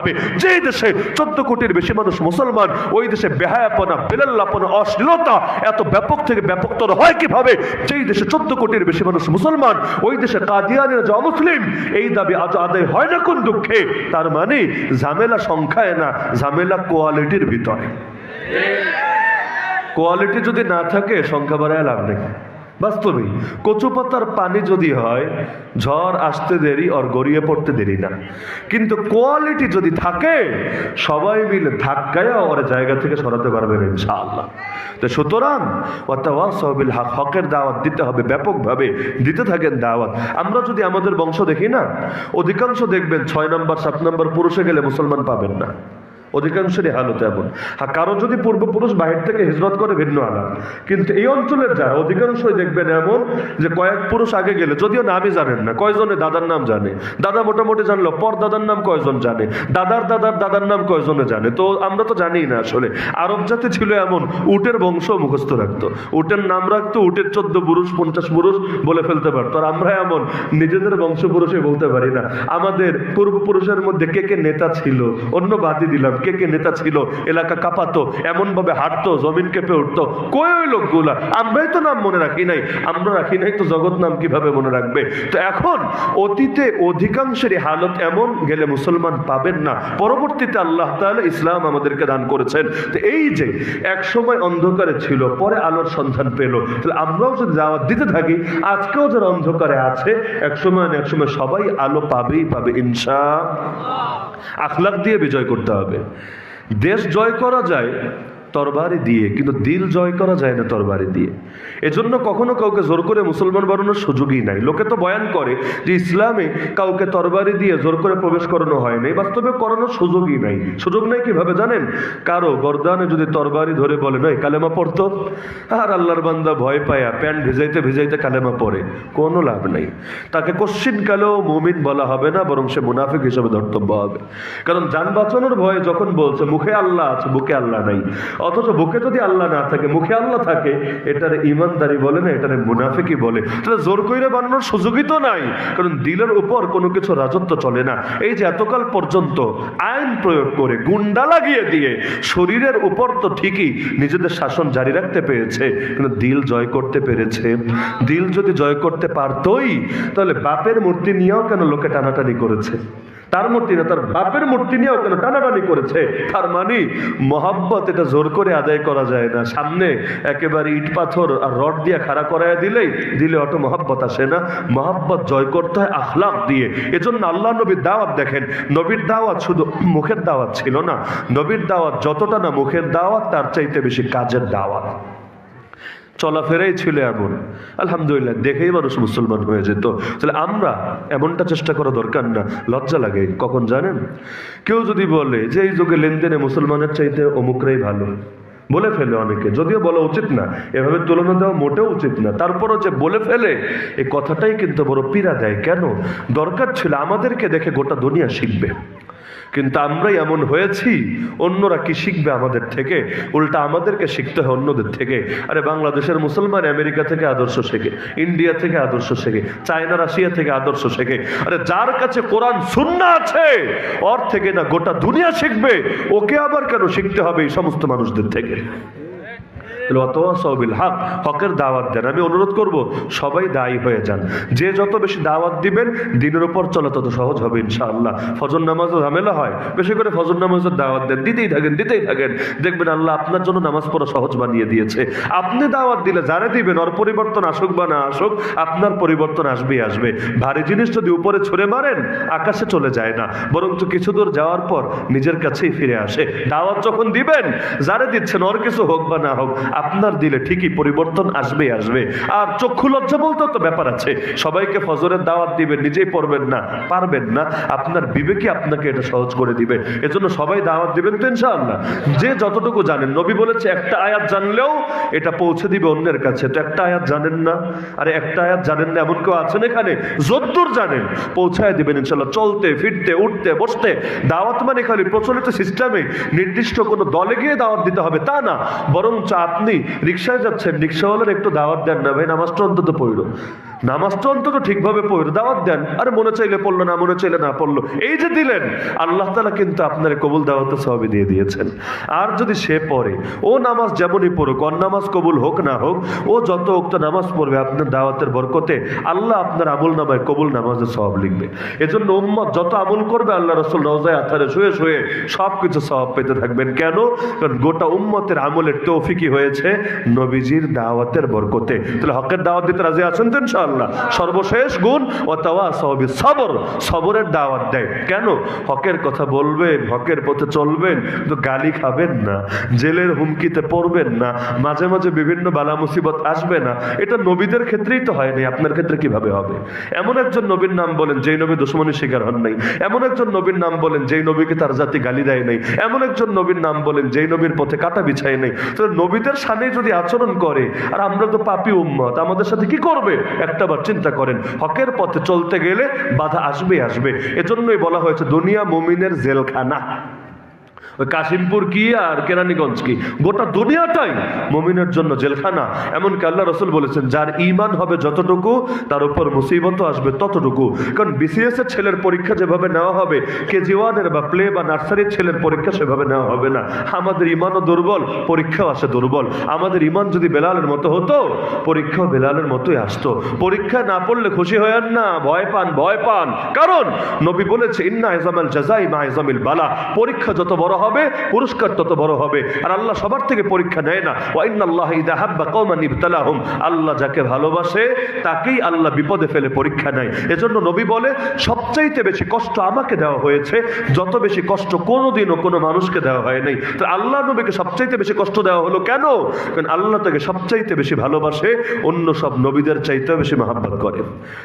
হবে। যে দেশে চোদ্দ কোটির বেশি মানুষ মুসলমান, ওই দেশে বেহায়াপনা, বেলাল্লাপনা, অশ্লীলতা এত ব্যাপক থেকে ব্যাপকতর হয় কীভাবে? যেই দেশে চোদ্দ কোটির বেশি মানুষ মুসলমান, ওই দেশে কাদিয়ানের যে অমুসলিম, এই দাবি আজ আদায় হয় না কোন দুঃখে? তার মানে ঝামেলা সংখ্যায় না, ঝামেলা কোয়ালিটির ভিতরে। কোয়ালিটি যদি না থাকে, সংখ্যা বাড়ায় লাভ নেই। বাস্তবেই কচু পাতার পানি যদি হয়, ঝড় আসতে দেরি আর গড়িয়ে পড়তে দেরি না। কিন্তু কোয়ালিটি যদি থাকে, সবাই মিলে ধাক্কায় ওর জায়গা থেকে সরাতে পারবেন ইনশাআল্লাহ। তো সুতরাং ওয়াতাওয়াসবিল হক, হকের দাওয়াত দিতে হবে, ব্যাপকভাবে দিতে থাকেন দাওয়াত। আমরা যদি আমাদের বংশ দেখি না, অধিকাংশ দেখবেন ছয় নম্বর, সাত নম্বর পুরুষে গেলে মুসলমান পাবেন না। অধিকাংশেরই হালত এমন। হ্যাঁ কারও যদি পূর্বপুরুষ বাহির থেকে হিজরত করে, ভিন্ন আলাপ কিন্তু এই অঞ্চলের যারা অধিকাংশই দেখবেন এমন যে কয়েক পুরুষ আগে গেলে, যদিও নামই জানেন না, কয়জনে দাদার নাম জানে? দাদা মোটামুটি জানলো, পর দাদার নাম কয়জন জানে? দাদার দাদার দাদার নাম কয়জনে জানে? তো আমরা তো জানি না আসলে। আরব জাতি ছিল এমন, উটের বংশ মুখস্থ রাখতো। উটের নাম রাখতো, উটের চোদ্দ পুরুষ, পঞ্চাশ পুরুষ বলে ফেলতে পারতো। আর আমরা এমন, নিজেদের বংশ পুরুষে বলতে পারি না। আমাদের পূর্বপুরুষের মধ্যে কে কে নেতা ছিল, অন্য বাদই দিলাম। কে কে নেতা ছিল? এলাকা কাঁপাতো এমন ভাবে হাঁটতো, জমিন কেঁপে উঠতো। কই ওই লোকগুলা? আমরাই তো নাম মনে রাখি নাই। আমরা রাখি নাই তো জগৎ নাম কীভাবে মনে রাখবে? তো এখন অতীতে অধিকাংশের হালত এমন, গেলে মুসলমান পাবেন না। পরবর্তীতে আল্লাহ তাআলা ইসলাম আমাদেরকে দান করেছেন। তো এই যে, এক সময় অন্ধকারে ছিল, পরে আলোর সন্ধান পেল। তাহলে আমরাও যদি দাওয়াত দিতে থাকি, আজকেও যারা অন্ধকারে আছে, এক সময় এক সময় সবাই আলো পাবেই পাবে, ইনশা আখলাক দিয়ে বিজয় করতে হবে। দেশ জয় করা যায় তরবারি দিয়ে, কিন্তু দিল জয় করা যায় না তরবারি দিয়ে। এজন্য কখনো কাউকে জোর করে মুসলমান বানানোর সুযোগই নাই। লোকে তো বয়ান করে যে ইসলামে কাউকে তরবারি দিয়ে জোর করে প্রবেশ করানো হয় নাই, বাস্তবে করানোর সুযোগই নাই। সুযোগ নাই কীভাবে জানেন? কারও গরদানে যদি তরবারি ধরে বলে নাই কালেমা পড়তো? আর আল্লাহর বান্দা ভয় পায়া, প্যান্ট ভিজাইতে ভিজাইতে কালেমা পড়ে। কোনো লাভ নাই। তাকে কশ্চিন কালেও মুমিন বলা হবে না, বরং সে মুনাফিক হিসেবে ধর্তব্য হবে। কারণ যান বাঁচানোর ভয়ে যখন বলছে, মুখে আল্লাহ আছে, বুকে আল্লাহ নাই। অথচ বুকে যদি আল্লাহ না থাকে, মুখে আল্লাহ থাকে, এটার ইমানদারি বলে না, এটার মুনাফিকই বলে। তাহলে জোর কইরে বানানোর সুযোগই তো নাই, কারণ দিলের উপর কোনো কিছু রাজত্ব চলে না। এই যে এতকাল পর্যন্ত আইন প্রয়োগ করে গুন্ডা লাগিয়ে দিয়ে, শরীরের উপর তো ঠিকই নিজেদের শাসন জারি রাখতে পেরেছে, কিন্তু দিল জয় করতে পেরেছে। দিল যদি জয় করতে পারতই, তাহলে বাপের মূর্তি নিয়েও কেন লোকে টানাটানি করেছে? তার মূর্তি না, তার বাপের মূর্তি নিয়েও কেন টানাটানি করেছে? তার মানে মহাব্বত এটা জোর করে আদায় করা যায় না। সামনে একেবারে ইট পাথর আর রড দিয়ে খাড়া করায় দিলেই দিলে অটো মহাব্বত আসে না। মহাব্বত জয় করতে হয় আখলাক দিয়ে। এজন্য আল্লাহ নবীর দাওয়াত দেখেন, নবীর দাওয়াত শুধু মুখের দাওয়াত ছিল না। নবীর দাওয়াত যতটা না মুখের দাওয়াত, তার চাইতে বেশি কাজের দাওয়াত। চলাফেরাই ছিল এমন। আলহামদুলিল্লাহ, দেখেই মানুষ মুসলমান হয়ে যেত। তাহলে আমরা এমনটা চেষ্টা করা দরকার না, লজ্জা লাগে। কখন জানেন? কেউ যদি বলে যে এই যুগে লেনদেনে মুসলমানের চাইতে অমুকরাই ভালো, বলে ফেলে অনেকে। যদিও বলা উচিত না, এভাবে তুলনা দেওয়া মোটেও উচিত না। তারপরও যে বলে ফেলে এই কথাটাই কিন্তু বড় পীড়া দেয়। কেন? দরকার ছিল আমাদেরকে দেখে গোটা দুনিয়া শিখবে। কিন্তু আমরাই এমন হয়েছি, অন্যরা কি শিখবে আমাদের থেকে? উল্টা আমাদেরকে শিখতে হয় অন্যদের থেকে। আরে বাংলাদেশের মুসলমান আমেরিকা থেকে আদর্শ শেখে, ইন্ডিয়া থেকে আদর্শ শেখে, চায়না, রাশিয়া থেকে আদর্শ শেখে। আরে যার কাছে কোরআন শূন্য আছে, ওর থেকে না গোটা দুনিয়া শিখবে, ওকে আবার কেন শিখতে হবে এই সমস্ত মানুষদের থেকে? সবিল হক, হকের দাওয়াত দেন। আমি অনুরোধ করব, সবাই দায়ী হয়ে যান। যে যত বেশি দাওয়াত দিবেন, দিনের উপর চলা তত সহজ হবে ইনশাআল্লাহ। ফজর নামাজও ঝামেলা হয়, বেশি করে ফজর নামাজের দাওয়াত দেন। দিতেই থাকেন দিতেই থাকেন। দেখবেন আল্লাহ আপনার জন্য নামাজ পড়া সহজ বানিয়ে দিয়েছে। আপনি দাওয়াত দিলে যারা দিবেন, ওর পরিবর্তন আসুক বা না আসুক, আপনার পরিবর্তন আসবেই আসবে। ভারী জিনিস যদি উপরে ছুঁড়ে মারেন, আকাশে চলে যায় না। বরঞ্চ কিছু দূর যাওয়ার পর নিজের কাছেই ফিরে আসে। দাওয়াত যখন দিবেন, যারা দিচ্ছেন, ওর কিছু হোক বা না হোক আপনার দিলে ঠিকই পরিবর্তন আসবে আসবে। আর চক্ষু লজ্জা বলতেও তো ব্যাপার আছে। সবাইকে ফজরের দাওয়াত দিবেন, নিজেই পড়বেন না, পারবেন না। আপনার বিবেকে আপনাকে এটা সহজ করে দিবে। এজন্য সবাই দাওয়াত দিবেন তো ইনশাআল্লাহ। যে যতটুকু জানেন, নবী বলেছে, একটা আয়াত জানলেও এটা পৌঁছে দিবে অন্যের কাছে। তো একটা আয়াত জানেন না? আরে একটা আয়াত জানেন না এমন কেউ আছেন এখানে? যদ্দূর জানেন, পৌঁছায় দিবেন ইনশাল্লাহ চলতে, ফিরতে, উঠতে, বসতে, দাওয়াত মানে খালি প্রচলিত সিস্টেমে নির্দিষ্ট কোনো দলে গিয়ে দাওয়াত দিতে হবে। তা না। বরং বরঞ্চ আপনি রিক্সায় যাচ্ছেন রিক্সাওয়ালার একটু দাওয়াত দেন না ভাই নামাজটা অন্তত পড়ল নামাজটা অন্তত ঠিকভাবে পড়ে, দাওয়াত দেন। আরে মনে চাইলে পড়ল না, মনে চাইলে না পড়ল। এই যে দিলেন, আল্লাহ তালা কিন্তু আপনার কবুল, দাওয়াতে সবই দিয়ে দিয়েছেন। আর যদি সে পড়ে, ও নামাজ যেমনই পড়ুক, অন নামাজ কবুল হোক না হোক, ও যত উক্ত নামাজ পড়বে, আপনার দাওয়াতের বরকতে আল্লাহ আপনার আমল নামায় কবুল নামাজের সব লিখবে। এজন্য উম্মত যত আমল করবে, আল্লাহ রসুল রোজায়, আথারে, শুয়ে শুয়ে সব কিছু সব পেতে থাকবেন। কেন? কারণ গোটা উম্মতের আমলের তৌফিকি হয়েছে নবীজির দাওয়াতের বরকতে। তাহলে হকের দাওয়াত দিতে রাজি আছেন তো ইনশাআল্লাহ সর্বশেষ গুণ ও তাওয়া সবই সবর সবরের দাওয়াত দেয়। কেন? হকের কথা বলবেন, হকের পথে চলবেন তো গালি খাবেন না, জেলের হুমকিতে পড়বেন না, মাঝে মাঝে বিভিন্ন বালা মুসিবত আসবে না। এটা নবীদের ক্ষেত্রেই তো হয়নি, আপনার ক্ষেত্রে কীভাবে হবে? এমন একজন নবীর নাম বলেন, যেই নবী দুশ্মনী শিকার হন নাই। এমন একজন নবীর নাম বলেন, যেই নবীকে তার জাতি গালি দেয় নাই। এমন একজন নবীর নাম বলেন, যেই নবীর পথে কাটা বিছায় নাই। তো নবীদের সামনে যদি আচরণ করে, আর আমরা তো পাপি উম্মত, আমাদের সাথে কি করবে? একটা বার চিন্তা করেন, হকের পথে চলতে গেলে বাধা আসবে আসবে। এজন্যই বলা হয়েছে, দুনিয়া মুমিনের জেলখানা। ওই কাশিমপুর কি আর কেরানীগঞ্জ কি? গোটা দুনিয়াটাই মমিনের জন্য জেলখানা। এমনকি আল্লাহ রসুল বলেছেন, যার ইমান হবে যতটুকু, তার উপর মুসিবতও আসবে ততটুকু। কারণ বিসিএস এর ছেলের পরীক্ষা যেভাবে নেওয়া হবে কেজি ওয়ানের বা প্লে বা নার্সারির ছেলের পরীক্ষা সেভাবে নেওয়া হবে না। আমাদের ইমানও দুর্বল, পরীক্ষাও আসে দুর্বল। আমাদের ইমান যদি বেলালের মতো হতো, পরীক্ষাও বেলালের মতোই আসতো। পরীক্ষা না পড়লে খুশি হয়েন না, ভয় পান ভয় পান। কারণ নবী বলেছে, ইন্না ইজামাল জাজাই মা ইজামিল বালা। পরীক্ষা যত বড় হবে, পুরস্কার তত বড় হবে। আর আল্লাহ সবার থেকে পরীক্ষা নেয় না। আল্লাহ যাকে ভালোবাসে, তাকেই আল্লাহ বিপদে ফেলে পরীক্ষা নেয়। এজন্য নবী বলে, সবচাইতে বেশি কষ্ট আমাকে দেওয়া হয়েছে, যত বেশি কষ্ট কোনোদিনও কোনো মানুষকে দেওয়া হয় নাই। তো আল্লাহ নবীকে সবচাইতে বেশি কষ্ট দেওয়া হলো কেন? কারণ আল্লাহ তাকে সবচাইতে বেশি ভালোবাসে, অন্য সব নবীদের চাইতেও বেশি মহাব্বত করে।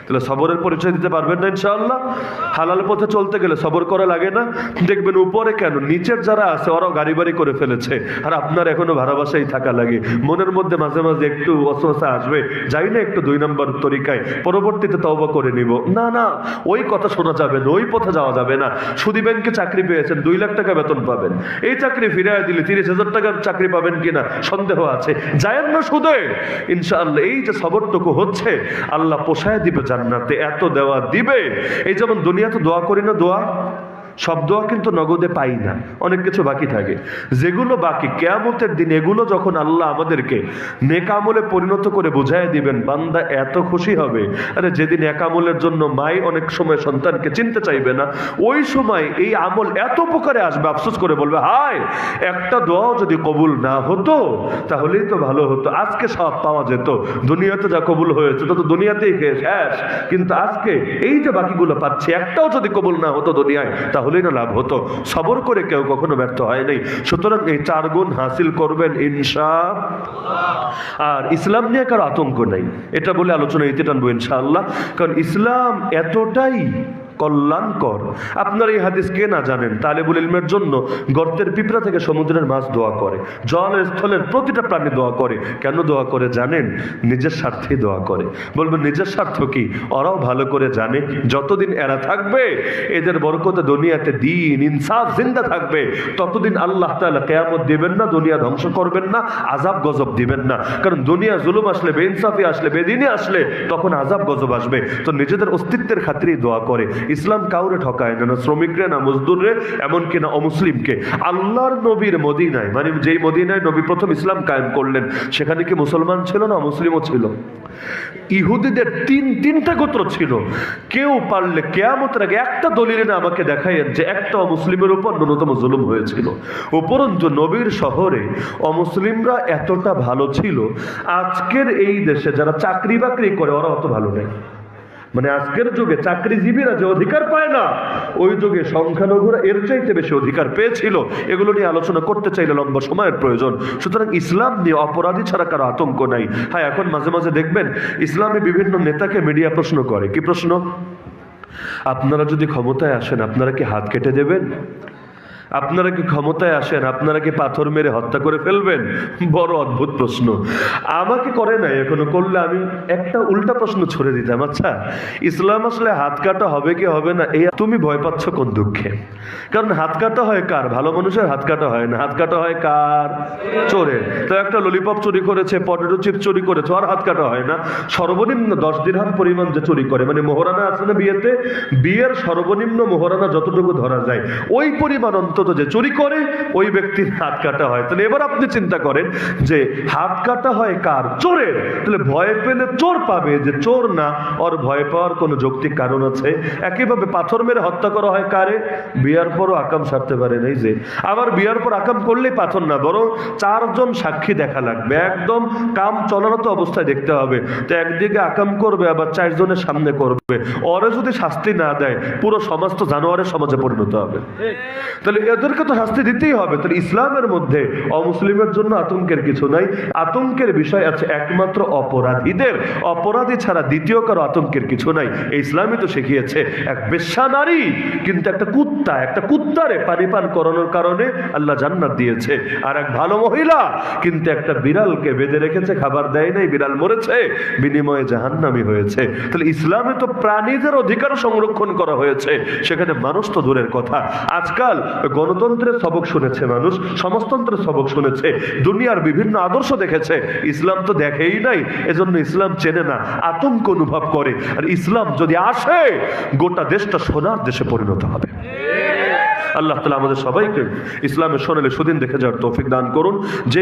তাহলে সবরের পরিচয় দিতে পারবেন না ইনশাআল্লাহ? হালাল পথে চলতে গেলে সবর করা লাগে না। দেখবেন উপরে কেন? নিচের যারা আছে, ওরাও গাড়ি বাড়ি করে ফেলেছে। আর আপনার এখনও ভাড়া বাসায় থাকা লাগে। মনের মধ্যে মাঝে মাঝে একটু অসহসা আসবে। যাই না একটু দুই নম্বর তরিকায়। পরবর্তীতে তওবা করে নিব। না না, ওই কথা শোনা যাবে না, ওই পথে যাওয়া যাবে না। সুদী ব্যাংকে চাকরি পেয়েছেন, দুই লাখ টাকা বেতন পাবেন। এই চাকরি ফিরিয়ে দিলে তিরিশ হাজার টাকার চাকরি পাবেন কিনা সন্দেহ আছে। যায়েন না সুদে। ইনশাআল্লাহ, এই যে সবরটুকু হচ্ছে, আল্লাহ পোষায় দিবে জান্নাতে, এত দেওয়া দিবে। এই যেমন দুনিয়া তো দোয়া করি না, দোয়া? সব দোয়া কিন্তু নগদে পাই না। অনেক কিছু বাকি থাকে। যেগুলো বাকি, কেয়ামতের দিন এগুলো যখন আল্লাহ আমাদেরকে নেকামলে পরিণত করে বুঝাই দিবেন, বান্দা এত খুশি হবে। আরে যেদিন একামলের জন্য মাই অনেক সময় সন্তানকে চিনতে চাইবে না, ওই সময় এই আমল এত উপকারে আসবে, আফসোস করে বলবে, হায়, একটা দোয়াও যদি কবুল না হতো, তাহলেই তো ভালো হতো। আজকে সব পাওয়া যেত। দুনিয়াতে যা কবুল হয়েছে, তো দুনিয়াতেই শেষ। কিন্তু আজকে এই যে বাকিগুলো পাচ্ছি, একটাও যদি কবুল না হতো দুনিয়ায় তাহলেই না লাভ হতো। সবর করে কেউ কখনো ব্যর্থ হয় নাই। সুতরাং এই চার গুণ হাসিল করবেন ইনশা আর ইসলাম নিয়ে কারও আতঙ্ক নাই। এটা বলে আলোচনা ইতে টানবো ইনশাআল্লাহ কারণ ইসলাম এতটাই কল্যাণকর। আপনার এই হাদিস কে না জানেন? তালেবুল ইলমের জন্য গর্তের পিঁপড়া থেকে সমুদ্রের মাছ দোয়া করে, জলের স্থলের প্রতিটা প্রাণী দোয়া করে। কেন দোয়া করে জানেন? নিজের স্বার্থেই দোয়া করে। বলবেন, নিজের স্বার্থ কি? ওরাও ভালো করে জানে। যতদিন এরা থাকবে, এদের বরকতে দুনিয়াতে দিন, ইনসাফ, জিন্দা থাকবে। ততদিন আল্লাহ তাআলা কেয়ামত দিবেন না, দুনিয়া ধ্বংস করবেন না আজাব গজব দিবেন না। কারণ দুনিয়া জুলুম আসলে, বেইনসাফি আসলে, বেদিনী আসলে, তখন আজাব গজব আসবে। তো নিজেদের অস্তিত্বের খাতিরেই দোয়া করে। ইসলাম কাউরে ঠকায় না না শ্রমিকরে, না মজদুররে, এমনকি না অমুসলিমকে। আল্লাহর নবীর মদিনায় মানে যেই মদিনায় নবী প্রথম ইসলাম কায়েম করলেন, সেখানে কি মুসলমান ছিল না মুসলিমও ছিল? ইহুদিদের তিন, তিনটা গোত্র ছিল। কেউ পারলে কেয়ামতের আগে একটা দলিলে না আমাকে দেখাইয়েন যে একটা অমুসলিমের উপর ন্যূনতম জুলুম হয়েছিল। উপরন্তু নবীর শহরে অমুসলিমরা এতটা ভালো ছিল, আজকের এই দেশে যারা চাকরি বাকরি করে, ওরা অত ভালো নেই। মানে আজকের যুগে চাকরিজীবীরা যে অধিকার পায় না, ওই যুগে সংখ্যালঘুরা এর চাইতে বেশি অধিকার পেয়েছিল। এগুলো নিয়ে আলোচনা করতে চাইলে লম্বা সময়ের প্রয়োজন। সুতরাং ইসলাম নিয়ে অপরাধী ছাড়া কারও আতঙ্ক নাই। হ্যাঁ এখন মাঝে মাঝে দেখবেন, ইসলামে বিভিন্ন নেতাকে মিডিয়া প্রশ্ন করে। কি প্রশ্ন? আপনারা যদি ক্ষমতায় আসেন, আপনারা কি হাত কেটে দেবেন? আপনারা কি ক্ষমতায় আসেন? আপনারা কি পাথর মেরে হত্যা করে ফেলবেন? বড় অদ্ভুত প্রশ্ন। আমাকে করে নাই, এখনও করলে আমি একটা উল্টা প্রশ্ন ছড়ে দিতাম। আচ্ছা ইসলাম আসলে হাত কাটা হবে কি হবে না, এই তুমি ভয় পাচ্ছ কোন দুঃখে? কারণ হাত কাটা হয় কার? ভালো মানুষের হাত কাটা হয় না। হাত কাটা হয় কার? চোরের। তো একটা ললিপপ চুরি করেছে পটেটো চিপ চুরি করেছে আর হাত কাটা হয় না। সর্বনিম্ন দশ দিরহাম পরিমাণ যে চুরি করে মানে মোহরানা আছে না বিয়েতে? বিয়ের সর্বনিম্ন মোহরানা যতটুকু ধরা যায়, ওই পরিমাণ অন্তত যে চুরি করে, ওই ব্যক্তির হাত কাটা হয়। তাহলে এবার আপনি চিন্তা করেন যে হাত কাটা হয় কার? চোরের। তাহলে ভয় পেলে চোর পাবে, যে চোর না, ওর ভয় পাওয়ার কোনো যৌক্তিক কারণ আছে। একইভাবে পাথর মেরে হত্যা করা হয় কারে? বিয়ার পরও আকাম সারতে পারে নাই যে। আবার বিয়ার পর আকাম করলেই পাথর না, বরং চারজন সাক্ষী দেখা লাগবে। একদম কাম চলারত অবস্থায় দেখতে হবে। তো একদিকে আকাম করবে, আবার চারজনের সামনে করবে। ওরে যদি শাস্তি না দেয়, পুরো সমাজ তো জানোয়ারের সমাজে পরিণত হবে। তাহলে এদেরকে তো শাস্তি দিতেই হবে। তাহলে ইসলামের মধ্যে অমুসলিমের জন্য আতঙ্কের কিছু নাই। আতঙ্কের বিষয় আছে একমাত্র অপরাধীদের অপরাধী ছাড়া দ্বিতীয় কারও আতঙ্কের কিছু নাই। এই ইসলামই তো শিখিয়েছে এক বেশ্যা নারী, কিন্তু একটা কুত্তা, একটা কুত্তারে পানি পান করানোর কারণে আল্লাহ জান্নাত দিয়েছে। আর এক ভালো মহিলা, কিন্তু একটা বিড়ালকে বেঁধে রেখেছে, খাবার দেয় নাই, বিড়াল মরেছে, বিনিময়ে জাহান্নামি হয়েছে। তাহলে ইসলামে তো প্রাণীদের অধিকার সংরক্ষণ করা হয়েছে। সেখানে মানুষ তো দূরের কথা। আজকাল গণতন্ত্রের সবক শুনেছে মানুষ, সমাজতন্ত্রের সবক শুনেছে, দুনিয়ার বিভিন্ন আদর্শ দেখেছে। ইসলাম তো দেখেই নাই, এজন্য ইসলাম চেনে না, আতঙ্ক অনুভব করে। আর ইসলাম যদি আসে, গোটা দেশটা সোনার দেশে পরিণত হবে। আল্লাহ তালা আমাদের সবাইকে ইসলামের সোনালে সুদিন দেখে যাওয়ার তৌফিক দান করুন। যে